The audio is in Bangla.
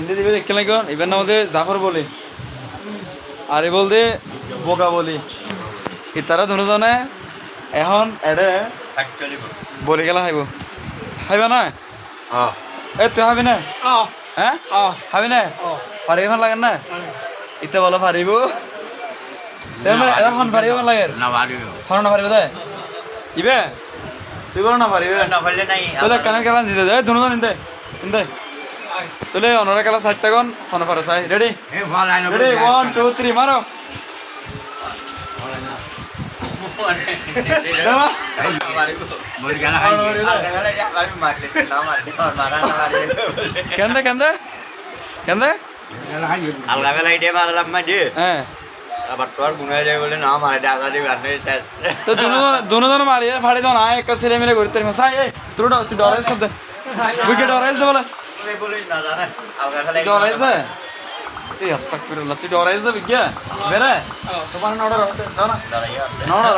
হিন্দি দিবে দেখতে লাগন এবার না আমাদের জাফর বলি। আর এ বলতে বোকা বলি। ইতারা দুজনে এখন এডে বলি। গেলা খাইব। খাইবা না? এ তুই খাবি না? হ্যাঁ? খাবি না? পারিব ভালো লাগে না? ইতে বলো পারিব এখন পারিব ভালো লাগে। না বাড়ি এখন না পারিব দে। ইবে? তুই বলো না পারিবে না পারলে নাই। তোলে কানে খেলা জিতে যায় দুজন ইন্দে ইন্দে তোলে অনরা খেলা সাইড থাকুন ফোন পারো সাই ready ready one two three মারো কেন্দে কেন্দে কেন্দে আলগা বেলা এটা মারলাম মা দিয়ে হ্যাঁ আবার তোর গুনে যায় বলে না মারে দাদা দিবে আর নেই স্যার তো দুজন মারি ফাড়ি দাও না এক ছেলে মিলে ঘুরতে সাই তুই ডর তুই ডরাইছ দে উইকে ডরাইছ বলে। ডরাইছ সি আস্তাগফিরুল্লাহ তুই ডরাইছ বিজ্ঞা। বেরে তোমার নড়া নড়া